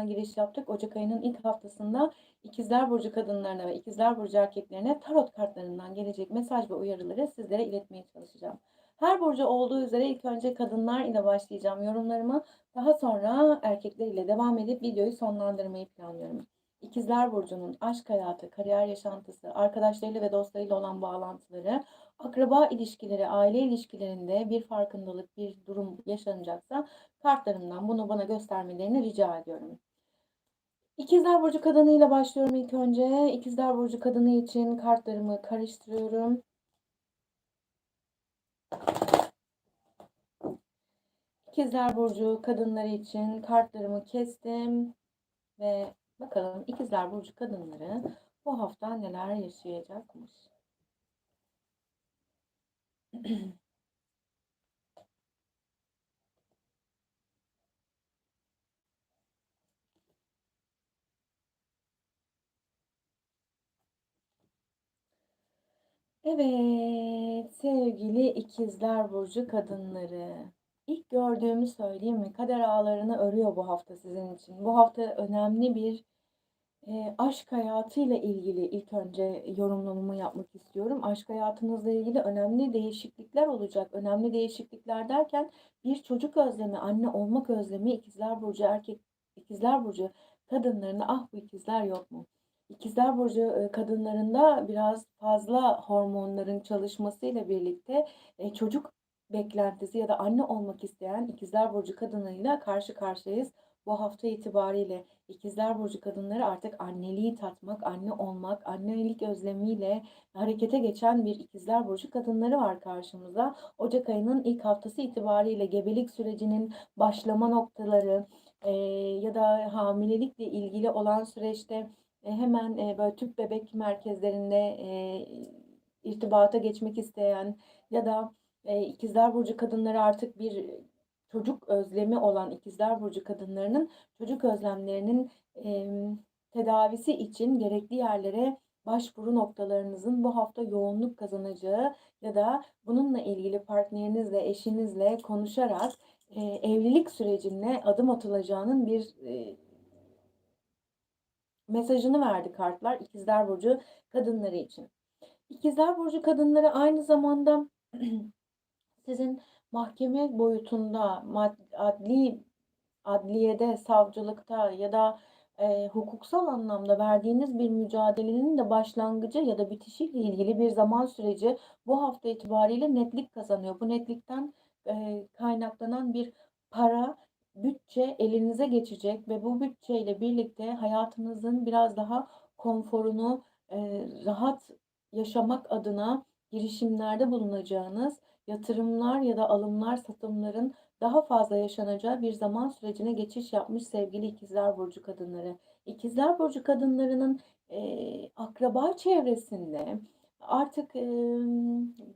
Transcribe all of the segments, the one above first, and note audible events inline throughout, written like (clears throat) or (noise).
haftasına giriş yaptık. Ocak ayının ilk haftasında İkizler Burcu kadınlarına ve İkizler Burcu erkeklerine tarot kartlarından gelecek mesaj ve uyarıları sizlere iletmeye çalışacağım. Her burcu olduğu üzere ilk önce kadınlar ile başlayacağım yorumlarımı. Daha sonra erkekler ile devam edip videoyu sonlandırmayı planlıyorum. İkizler Burcu'nun aşk hayatı, kariyer yaşantısı, arkadaşlarıyla ve dostlarıyla olan bağlantıları, akraba ilişkileri, aile ilişkilerinde bir farkındalık, bir durum yaşanacaksa kartlarımdan bunu bana göstermelerini rica ediyorum. İkizler Burcu kadınıyla başlıyorum ilk önce. İkizler Burcu kadını için kartlarımı karıştırıyorum. İkizler Burcu kadınları için kartlarımı kestim ve bakalım İkizler Burcu kadınları bu hafta neler yaşayacakmış. (clears throat) Evet, sevgili ikizler burcu kadınları. İlk gördüğümü söyleyeyim mi? Kader ağlarını örüyor bu hafta sizin için. Bu hafta önemli bir e, aşk hayatıyla ilgili ilk önce yorumlamamı yapmak istiyorum. Aşk hayatınızla ilgili önemli değişiklikler olacak. Önemli değişiklikler derken bir çocuk özlemi, anne olmak özlemi ikizler burcu erkek ikizler burcu kadınlarında ah bu ikizler yok mu? İkizler Burcu e, kadınlarında biraz fazla hormonların çalışmasıyla birlikte e, çocuk beklentisi ya da anne olmak isteyen İkizler Burcu kadınlarıyla karşı karşıyayız. Bu hafta itibariyle İkizler Burcu kadınları artık anneliği tatmak, anne olmak, annelik özlemiyle harekete geçen bir İkizler Burcu kadınları var karşımıza. Ocak ayının ilk haftası itibariyle gebelik sürecinin başlama noktaları e, ya da hamilelikle ilgili olan süreçte e, hemen e, böyle tüp bebek merkezlerinde e, irtibata geçmek isteyen ya da ikizler burcu kadınları artık bir çocuk özlemi olan ikizler burcu kadınlarının çocuk özlemlerinin tedavisi için gerekli yerlere başvuru noktalarınızın bu hafta yoğunluk kazanacağı ya da bununla ilgili partnerinizle, eşinizle konuşarak evlilik sürecine adım atılacağının bir mesajını verdi kartlar İkizler Burcu kadınları için. İkizler Burcu kadınları aynı zamanda (clears throat) sizin mahkeme boyutunda, adli adliyede, savcılıkta ya da e, hukuksal anlamda verdiğiniz bir mücadelenin de başlangıcı ya da bitişiyle ilgili bir zaman süreci bu hafta itibariyle netlik kazanıyor. Bu netlikten e, kaynaklanan bir para bütçe elinize geçecek ve bu bütçeyle birlikte hayatınızın biraz daha konforunu e, rahat yaşamak adına girişimlerde bulunacağınız yatırımlar ya da alımlar, satımların daha fazla yaşanacağı bir zaman sürecine geçiş yapmış sevgili ikizler burcu kadınları. İkizler burcu kadınlarının e, akraba çevresinde artık e,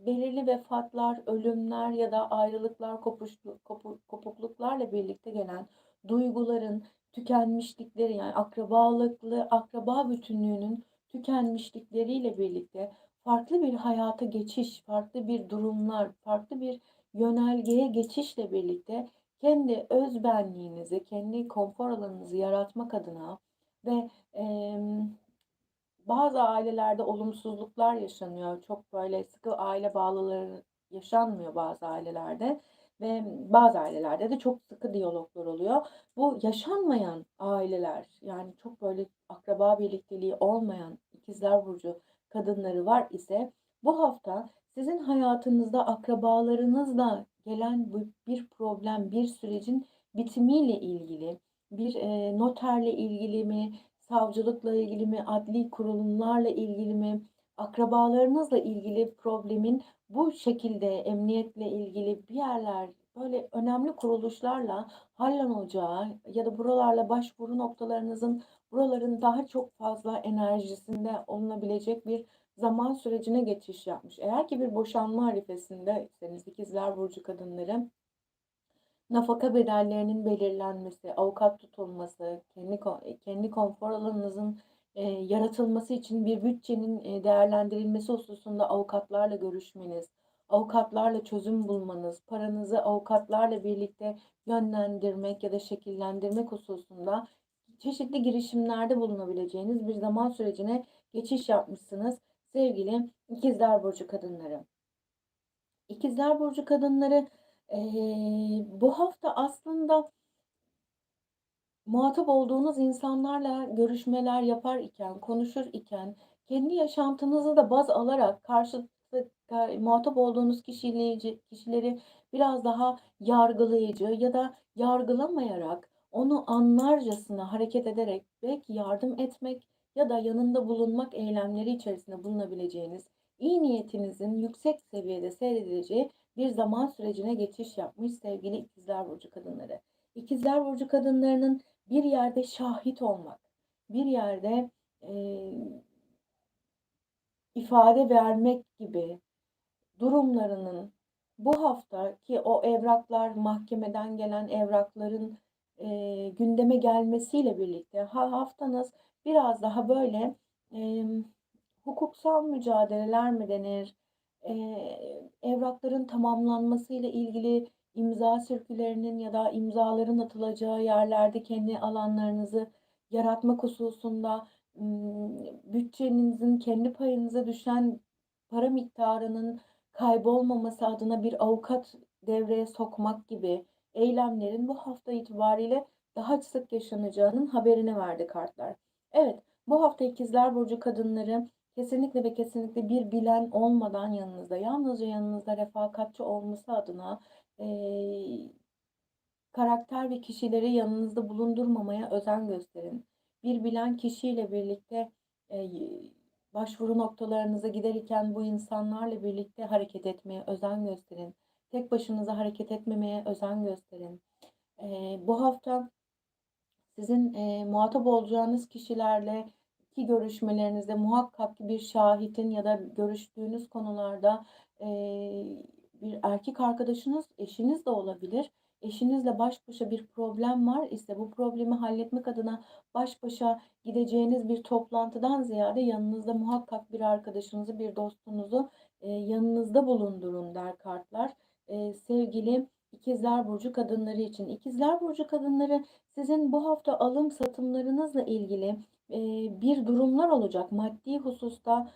belirli vefatlar, ölümler ya da ayrılıklar, kopuşluk, kopu, kopukluklarla birlikte gelen duyguların tükenmişlikleri yani akrabalıklı, akraba bütünlüğünün tükenmişlikleriyle birlikte farklı bir hayata geçiş, farklı bir durumlar, farklı bir yönelgeye geçişle birlikte kendi özbenliğinizi, kendi konfor alanınızı yaratmak adına ve e, bazı ailelerde olumsuzluklar yaşanıyor. Çok böyle sıkı aile bağlıları yaşanmıyor bazı ailelerde ve bazı ailelerde de çok sıkı diyaloglar oluyor. Bu yaşanmayan aileler yani çok böyle akraba birlikteliği olmayan ikizler burcu kadınları var ise bu hafta sizin hayatınızda akrabalarınızla gelen bir problem, bir sürecin bitimiyle ilgili, bir noterle ilgili mi, savcılıkla ilgili mi, adli kurulumlarla ilgili mi, akrabalarınızla ilgili problemin bu şekilde emniyetle ilgili bir yerler böyle önemli kuruluşlarla hallolacağı ya da buralarla başvuru noktalarınızın buraların daha çok fazla enerjisinde olunabilecek bir zaman sürecine geçiş yapmış. Eğer ki bir boşanma arifesindeyseniz ikizler burcu kadınları nafaka bedellerinin belirlenmesi, avukat tutulması, kendi kendi konfor alanınızın e, yaratılması için bir bütçenin e, değerlendirilmesi hususunda avukatlarla görüşmeniz, avukatlarla çözüm bulmanız, paranızı avukatlarla birlikte yönlendirmek ya da şekillendirmek hususunda çeşitli girişimlerde bulunabileceğiniz bir zaman sürecine geçiş yapmışsınız sevgili İkizler Burcu kadınları. İkizler Burcu kadınları eee, bu hafta aslında muhatap olduğunuz insanlarla görüşmeler yapar iken, konuşur iken, kendi yaşantınızı da baz alarak karşılıklı ka- muhatap olduğunuz kişileyici, kişileri biraz daha yargılayıcı ya da yargılamayarak onu anlarcasına hareket ederek belki yardım etmek ya da yanında bulunmak eylemleri içerisinde bulunabileceğiniz iyi niyetinizin yüksek seviyede seyredileceği bir zaman sürecine geçiş yapmış sevgili İkizler Burcu kadınları. İkizler Burcu kadınlarının bir yerde şahit olmak, bir yerde e, ifade vermek gibi durumlarının bu hafta ki o evraklar mahkemeden gelen evrakların e, gündeme gelmesiyle birlikte ha, haftanız biraz daha böyle e, hukuksal mücadeleler mi denir, e, evrakların tamamlanmasıyla ilgili imza sirkülerinin ya da imzaların atılacağı yerlerde kendi alanlarınızı yaratmak hususunda bütçenizin kendi payınıza düşen para miktarının kaybolmaması adına bir avukat devreye sokmak gibi eylemlerin bu hafta itibariyle daha sık yaşanacağının haberini verdi kartlar. Evet, bu hafta ikizler burcu kadınları kesinlikle ve kesinlikle bir bilen olmadan yanınızda, yalnızca yanınızda refakatçi olması adına e, karakter ve kişileri yanınızda bulundurmamaya özen gösterin. Bir bilen kişiyle birlikte e, başvuru noktalarınıza giderken bu insanlarla birlikte hareket etmeye özen gösterin. Tek başınıza hareket etmemeye özen gösterin. E, bu hafta sizin e, muhatap olacağınız kişilerle ki görüşmelerinizde muhakkak ki bir şahitin ya da görüştüğünüz konularda e, bir erkek arkadaşınız, eşiniz de olabilir. Eşinizle baş başa bir problem var ise bu problemi halletmek adına baş başa gideceğiniz bir toplantıdan ziyade yanınızda muhakkak bir arkadaşınızı, bir dostunuzu e, yanınızda bulundurun der kartlar. E, sevgili İkizler Burcu kadınları için. İkizler Burcu kadınları sizin bu hafta alım satımlarınızla ilgili bir durumlar olacak. Maddi hususta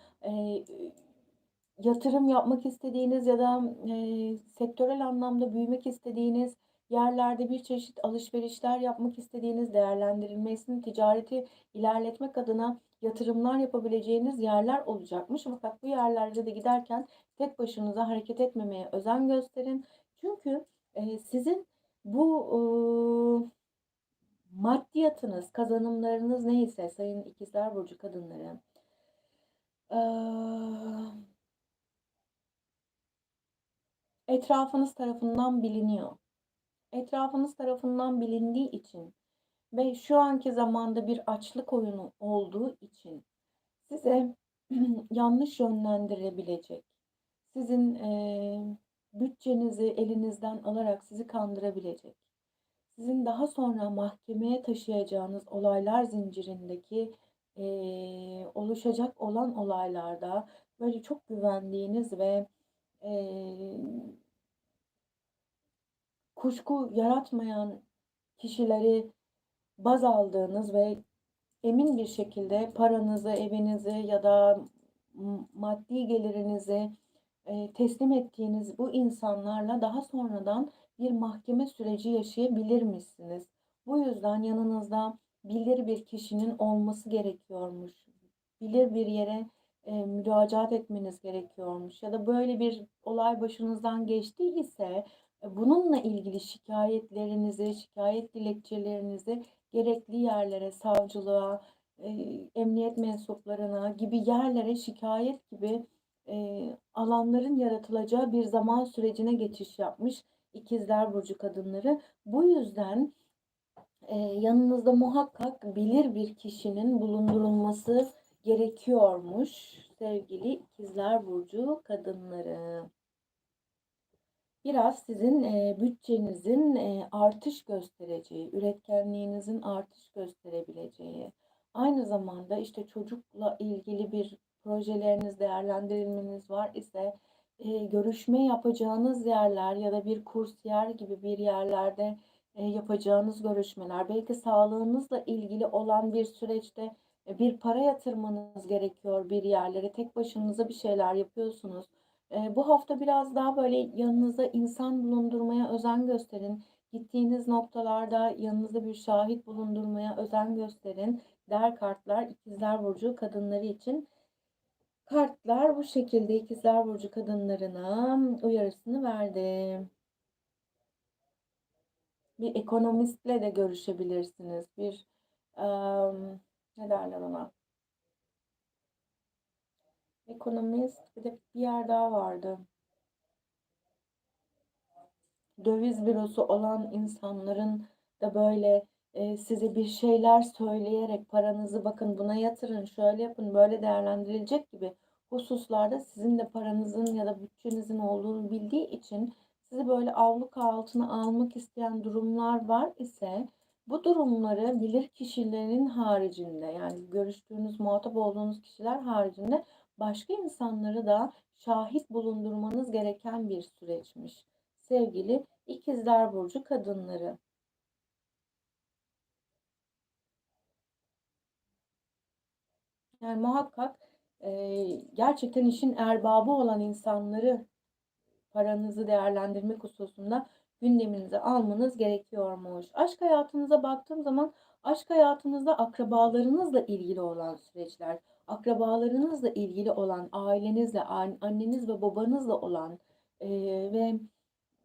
yatırım yapmak istediğiniz ya da sektörel anlamda büyümek istediğiniz yerlerde bir çeşit alışverişler yapmak istediğiniz, değerlendirilmesini, ticareti ilerletmek adına yatırımlar yapabileceğiniz yerler olacakmış. Fakat bu yerlerde de giderken tek başınıza hareket etmemeye özen gösterin. Çünkü sizin bu maddiyatınız, kazanımlarınız neyse sayın ikizler burcu kadınları etrafınız tarafından biliniyor. Etrafınız tarafından bilindiği için ve şu anki zamanda bir açlık oyunu olduğu için size (clears throat) yanlış yönlendirebilecek, sizin e, bütçenizi elinizden alarak sizi kandırabilecek, sizin daha sonra mahkemeye taşıyacağınız olaylar zincirindeki e, oluşacak olan olaylarda böyle çok güvendiğiniz ve e, kuşku yaratmayan kişileri baz aldığınız ve emin bir şekilde paranızı, evinizi ya da maddi gelirinizi teslim ettiğiniz bu insanlarla daha sonradan bir mahkeme süreci yaşayabilir misiniz? Bu yüzden yanınızda bilir bir kişinin olması gerekiyormuş. Bilir bir yere e, müracaat etmeniz gerekiyormuş. Ya da böyle bir olay başınızdan geçtiyse e, bununla ilgili şikayetlerinizi, şikayet dilekçelerinizi gerekli yerlere, savcılığa, e, emniyet mensuplarına gibi yerlere şikayet gibi e, alanların yaratılacağı bir zaman sürecine geçiş yapmış ikizler burcu kadınları. Bu yüzden e, yanınızda muhakkak bilir bir kişinin bulundurulması gerekiyormuş sevgili ikizler burcu kadınları. Biraz sizin e, bütçenizin e, artış göstereceği, üretkenliğinizin artış gösterebileceği, aynı zamanda işte çocukla ilgili bir projeleriniz, değerlendirilmeniz var ise e, görüşme yapacağınız yerler ya da bir kurs yer gibi bir yerlerde eee, yapacağınız görüşmeler, belki sağlığınızla ilgili olan bir süreçte, eee, bir para yatırmanız gerekiyor bir yerlere. Tek başınıza bir şeyler yapıyorsunuz. Eee, bu hafta biraz daha böyle yanınızda insan bulundurmaya özen gösterin. Gittiğiniz noktalarda yanınızda bir şahit bulundurmaya özen gösterin der kartlar İkizler Burcu kadınları için. Kartlar bu şekilde İkizler Burcu kadınlarına uyarısını verdi. Bir ekonomistle de görüşebilirsiniz. Bir emm, ne derler ona? Ekonomist, bir de bir yer daha vardı. Döviz bürosu olan insanların da böyle size bir şeyler söyleyerek paranızı bakın buna yatırın, şöyle yapın, böyle değerlendirilecek gibi hususlarda sizin de paranızın ya da bütçenizin olduğunu bildiği için sizi böyle avluka altına almak isteyen durumlar var ise bu durumları bilir kişilerin haricinde yani görüştüğünüz, muhatap olduğunuz kişiler haricinde başka insanları da şahit bulundurmanız gereken bir süreçmiş. Sevgili İkizler Burcu kadınları. Yani muhakkak eee, gerçekten işin erbabı olan insanları paranızı değerlendirmek hususunda gündeminize almanız gerekiyormuş. Aşk hayatınıza baktığım zaman aşk hayatınızda akrabalarınızla ilgili olan süreçler, akrabalarınızla ilgili olan, ailenizle, anneniz ve babanızla olan eee, ve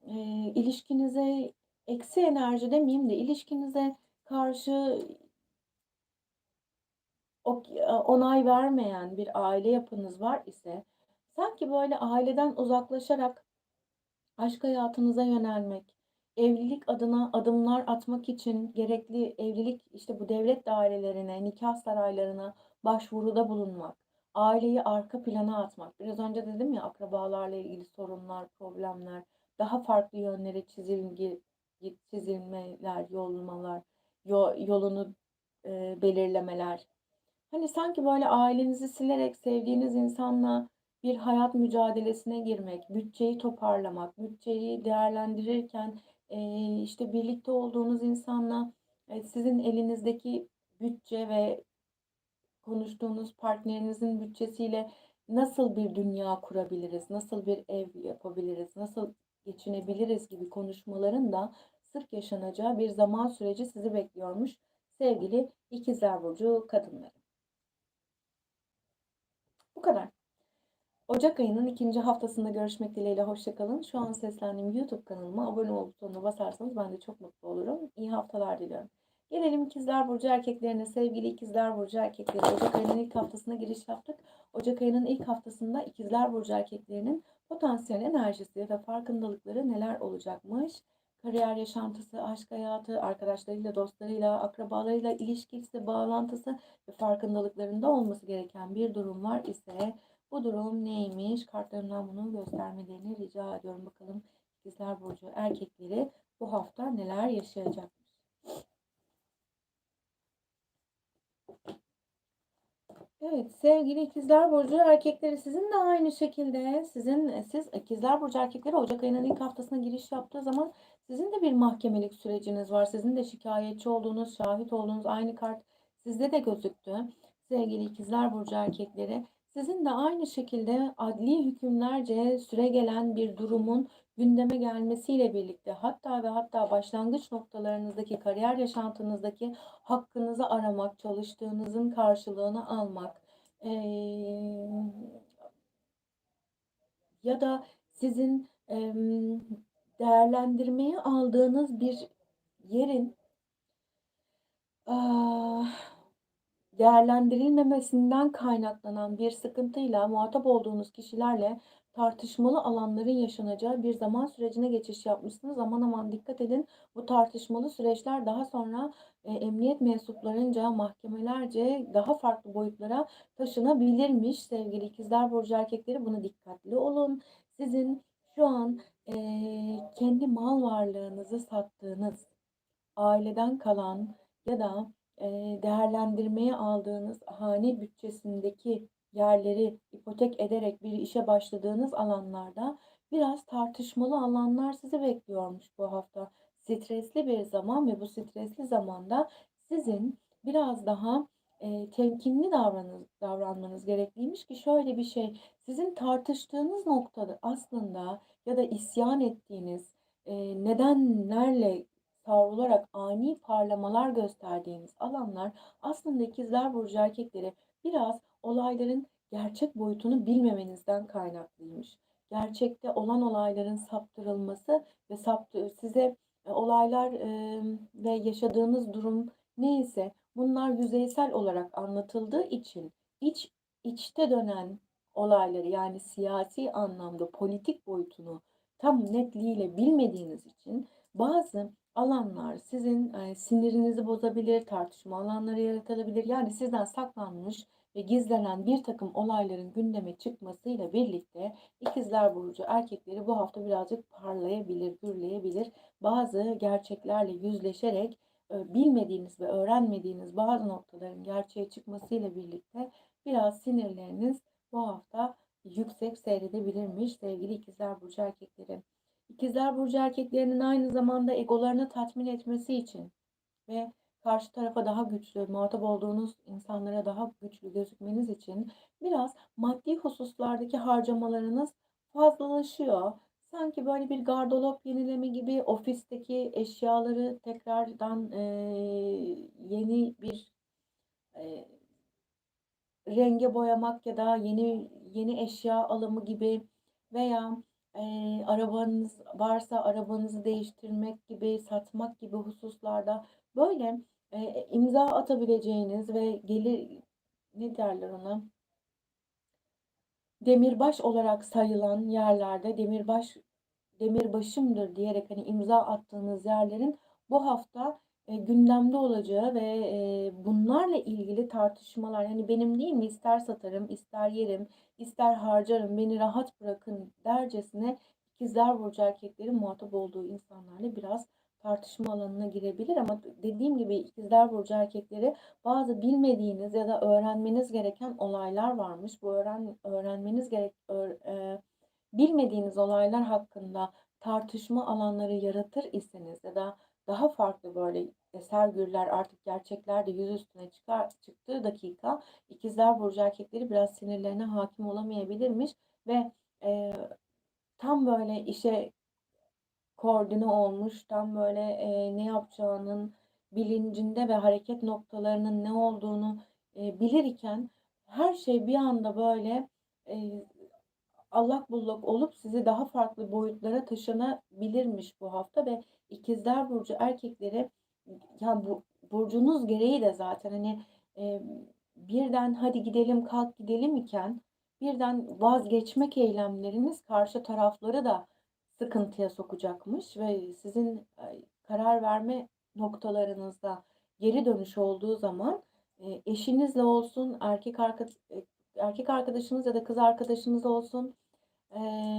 eee, ilişkinize eksi enerji demeyeyim de ilişkinize karşı onay vermeyen bir aile yapınız var ise sanki böyle aileden uzaklaşarak aşk hayatınıza yönelmek, evlilik adına adımlar atmak için gerekli evlilik işte bu devlet dairelerine, nikah saraylarına başvuruda bulunmak, aileyi arka plana atmak. Biraz önce dedim ya akrabalarla ilgili sorunlar, problemler, daha farklı yönlere çizilgi, çizilmeler, yolmalar, yo- yolunu e, belirlemeler. Hani sanki böyle ailenizi silerek sevdiğiniz insanla bir hayat mücadelesine girmek, bütçeyi toparlamak, bütçeyi değerlendirirken işte birlikte olduğunuz insanla e, sizin elinizdeki bütçe ve konuştuğunuz partnerinizin bütçesiyle nasıl bir dünya kurabiliriz, nasıl bir ev yapabiliriz, nasıl geçinebiliriz gibi konuşmaların da sık yaşanacağı bir zaman süreci sizi bekliyormuş sevgili İkizler Burcu kadınları. Kadar. Ocak ayının ikinci haftasında görüşmek dileğiyle hoşçakalın. Şu an seslendiğim YouTube kanalıma abone ol butonuna basarsanız ben de çok mutlu olurum. İyi haftalar diliyorum. Gelelim İkizler Burcu erkeklerine. Sevgili İkizler Burcu erkekleri Ocak ayının ilk haftasına giriş yaptık. Ocak ayının ilk haftasında İkizler Burcu erkeklerinin potansiyel enerjisi ve farkındalıkları neler olacakmış? Kariyer yaşantısı, aşk hayatı, arkadaşlarıyla, dostlarıyla, akrabalarıyla ilişkisi, bağlantısı ve farkındalıklarında olması gereken bir durum var ise bu durum neymiş? Kartlarımdan bunu göstermelerini rica ediyorum. Bakalım İkizler Burcu erkekleri bu hafta neler yaşayacakmış. Evet sevgili ikizler burcu erkekleri sizin de aynı şekilde sizin siz ikizler burcu erkekleri Ocak ayının ilk haftasına giriş yaptığı zaman sizin de bir mahkemelik süreciniz var. Sizin de şikayetçi olduğunuz, şahit olduğunuz aynı kart sizde de gözüktü. Sevgili ikizler burcu erkekleri sizin de aynı şekilde adli hükümlerce süre gelen bir durumun gündeme gelmesiyle birlikte hatta ve hatta başlangıç noktalarınızdaki kariyer yaşantınızdaki hakkınızı aramak, çalıştığınızın karşılığını almak ee, ya da sizin e, değerlendirmeye aldığınız bir yerin değerlendirilmemesinden kaynaklanan bir sıkıntıyla muhatap olduğunuz kişilerle tartışmalı alanların yaşanacağı bir zaman sürecine geçiş yapmışsınız. Aman aman dikkat edin. Bu tartışmalı süreçler daha sonra e, emniyet mensuplarınca mahkemelerce daha farklı boyutlara taşınabilirmiş. Sevgili ikizler burcu erkekleri buna dikkatli olun. Sizin şu an e, kendi mal varlığınızı sattığınız, aileden kalan ya da değerlendirmeye aldığınız hane bütçesindeki yerleri ipotek ederek bir işe başladığınız alanlarda biraz tartışmalı alanlar sizi bekliyormuş bu hafta. stresli bir zaman ve bu stresli zamanda sizin biraz daha e, temkinli davranız, davranmanız gerekliymiş ki şöyle bir şey sizin tartıştığınız noktada aslında ya da isyan ettiğiniz e, nedenlerle savrularak ani parlamalar gösterdiğiniz alanlar aslında ikizler burcu erkekleri biraz olayların gerçek boyutunu bilmemenizden kaynaklıymış. Gerçekte olan olayların saptırılması ve saptı size olaylar ve yaşadığınız durum neyse bunlar yüzeysel olarak anlatıldığı için iç içte dönen olayları yani siyasi anlamda politik boyutunu tam netliğiyle bilmediğiniz için bazı alanlar sizin e, sinirinizi bozabilir, tartışma alanları yaratabilir. Yani sizden saklanmış ve gizlenen bir takım olayların gündeme çıkmasıyla birlikte ikizler burcu erkekleri bu hafta birazcık parlayabilir, gürleyebilir. Bazı gerçeklerle yüzleşerek bilmediğiniz ve öğrenmediğiniz bazı noktaların gerçeğe çıkmasıyla birlikte biraz sinirleriniz bu hafta yüksek seyredebilirmiş sevgili ikizler burcu erkekleri. İkizler burcu erkeklerinin aynı zamanda egolarını tatmin etmesi için ve karşı tarafa daha güçlü, muhatap olduğunuz insanlara daha güçlü gözükmeniz için biraz maddi hususlardaki harcamalarınız fazlalaşıyor. Sanki böyle bir gardırop yenileme gibi ofisteki eşyaları tekrardan e, yeni bir e, renge boyamak ya da yeni yeni eşya alımı gibi veya e, arabanız varsa arabanızı değiştirmek gibi, satmak gibi hususlarda böyle e, imza atabileceğiniz ve gelir ne derler ona demirbaş olarak sayılan yerlerde demirbaş demirbaşımdır diyerek hani imza attığınız yerlerin bu hafta e, gündemde olacağı ve e, bunlarla ilgili tartışmalar hani benim değil mi ister satarım ister yerim ister harcarım beni rahat bırakın dercesine ikizler burcu erkeklerin muhatap olduğu insanlarla biraz tartışma alanına girebilir ama dediğim gibi ikizler burcu erkekleri bazı bilmediğiniz ya da öğrenmeniz gereken olaylar varmış. Bu öğren öğrenmeniz gerek öğ, e, bilmediğiniz olaylar hakkında tartışma alanları yaratır iseniz ya da daha farklı böyle eser gürler artık gerçekler de yüz üstüne çıkar, çıktığı dakika ikizler burcu erkekleri biraz sinirlerine hakim olamayabilirmiş ve e, tam böyle işe koordine olmuş, tam böyle e, ne yapacağının bilincinde ve hareket noktalarının ne olduğunu e, bilir iken her şey bir anda böyle e, allak bullak olup sizi daha farklı boyutlara taşınabilirmiş bu hafta ve ikizler burcu erkekleri yani bu burcunuz gereği de zaten hani e, birden hadi gidelim kalk gidelim iken birden vazgeçmek eylemleriniz karşı tarafları da sıkıntıya sokacakmış ve sizin karar verme noktalarınızda geri dönüş olduğu zaman eşinizle olsun, erkek erkek arkadaşınız ya da kız arkadaşınız olsun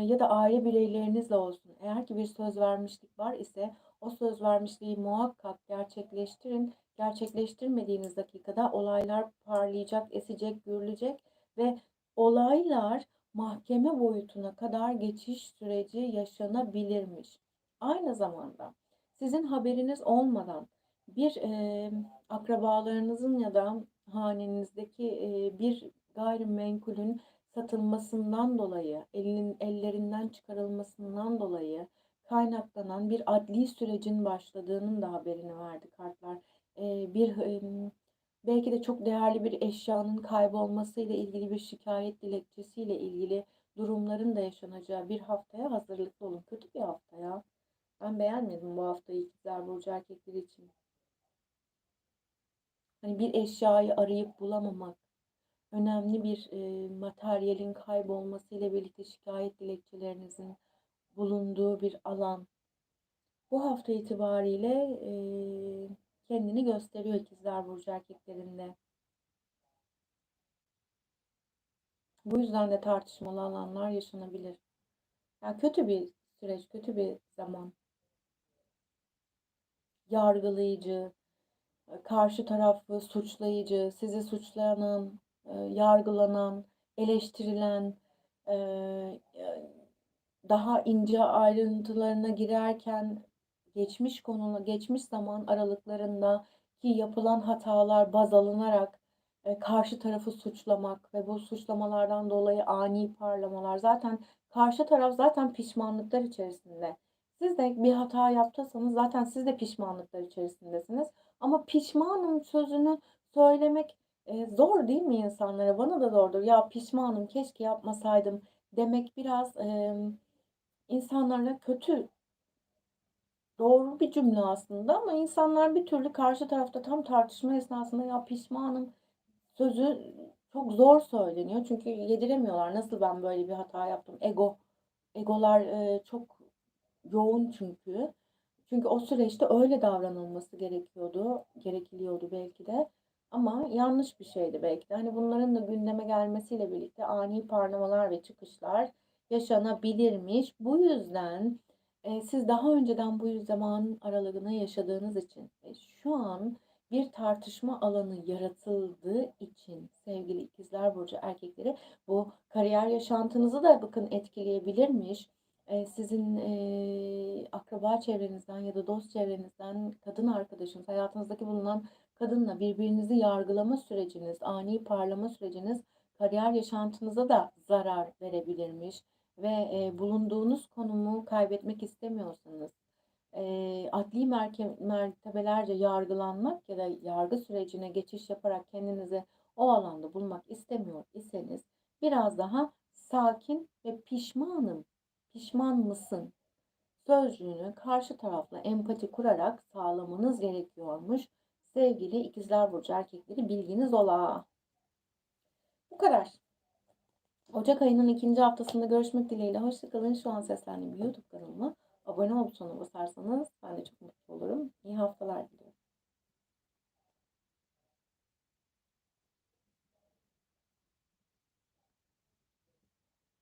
ya da aile bireylerinizle olsun. Eğer ki bir söz vermişlik var ise o söz vermişliği muhakkak gerçekleştirin. Gerçekleştirmediğiniz dakikada olaylar parlayacak, esecek, gürülecek ve olaylar mahkeme boyutuna kadar geçiş süreci yaşanabilirmiş. Aynı zamanda sizin haberiniz olmadan bir e, akrabalarınızın ya da hanenizdeki e, bir gayrimenkulün satılmasından dolayı, elin, ellerinden çıkarılmasından dolayı kaynaklanan bir adli sürecin başladığının da haberini verdi kartlar. E, bir e, belki de çok değerli bir eşyanın kaybolmasıyla ilgili bir şikayet dilekçesiyle ilgili durumların da yaşanacağı bir haftaya hazırlıklı olun. Kötü bir hafta ya. Ben beğenmedim bu haftayı ikizler burcu erkekleri için. Hani bir eşyayı arayıp bulamamak, önemli bir e, materyalin kaybolmasıyla birlikte şikayet dilekçelerinizin bulunduğu bir alan. Bu hafta itibariyle e, kendini gösteriyor ikizler burcu erkeklerinde. Bu yüzden de tartışmalı alanlar yaşanabilir. Yani kötü bir süreç, kötü bir zaman. Yargılayıcı, karşı tarafı suçlayıcı, sizi suçlayan, e, yargılanan, eleştirilen, e, daha ince ayrıntılarına girerken geçmiş konu geçmiş zaman aralıklarında ki yapılan hatalar baz alınarak e, karşı tarafı suçlamak ve bu suçlamalardan dolayı ani parlamalar zaten karşı taraf zaten pişmanlıklar içerisinde. Siz de bir hata yaptıysanız zaten siz de pişmanlıklar içerisindesiniz. Ama pişmanım sözünü söylemek e, zor değil mi insanlara? Bana da zordur. Ya pişmanım keşke yapmasaydım demek biraz e, insanlarla kötü doğru bir cümle aslında ama insanlar bir türlü karşı tarafta tam tartışma esnasında ya pişmanım sözü çok zor söyleniyor. Çünkü yediremiyorlar. Nasıl ben böyle bir hata yaptım? Ego. Egolar e, çok yoğun çünkü. Çünkü o süreçte öyle davranılması gerekiyordu, gerekiliyordu belki de. Ama yanlış bir şeydi belki de. Hani bunların da gündeme gelmesiyle birlikte ani parlamalar ve çıkışlar yaşanabilirmiş. Bu yüzden siz daha önceden bu zaman aralığını yaşadığınız için şu an bir tartışma alanı yaratıldığı için sevgili ikizler burcu erkekleri bu kariyer yaşantınızı da bakın etkileyebilirmiş. Sizin e, akraba çevrenizden ya da dost çevrenizden kadın arkadaşınız, hayatınızdaki bulunan kadınla birbirinizi yargılama süreciniz, ani parlama süreciniz kariyer yaşantınıza da zarar verebilirmiş ve e, bulunduğunuz konumu kaybetmek istemiyorsanız e, adli mertebelerce yargılanmak ya da yargı sürecine geçiş yaparak kendinizi o alanda bulmak istemiyor iseniz biraz daha sakin ve pişmanım, pişman mısın sözcüğünü karşı tarafla empati kurarak sağlamanız gerekiyormuş. Sevgili ikizler burcu erkekleri bilginiz ola. Bu kadar. Ocak ayının ikinci haftasında görüşmek dileğiyle. Hoşçakalın. Şu an seslendiğim YouTube kanalıma abone ol butonuna basarsanız ben de çok mutlu olurum. İyi haftalar diliyorum.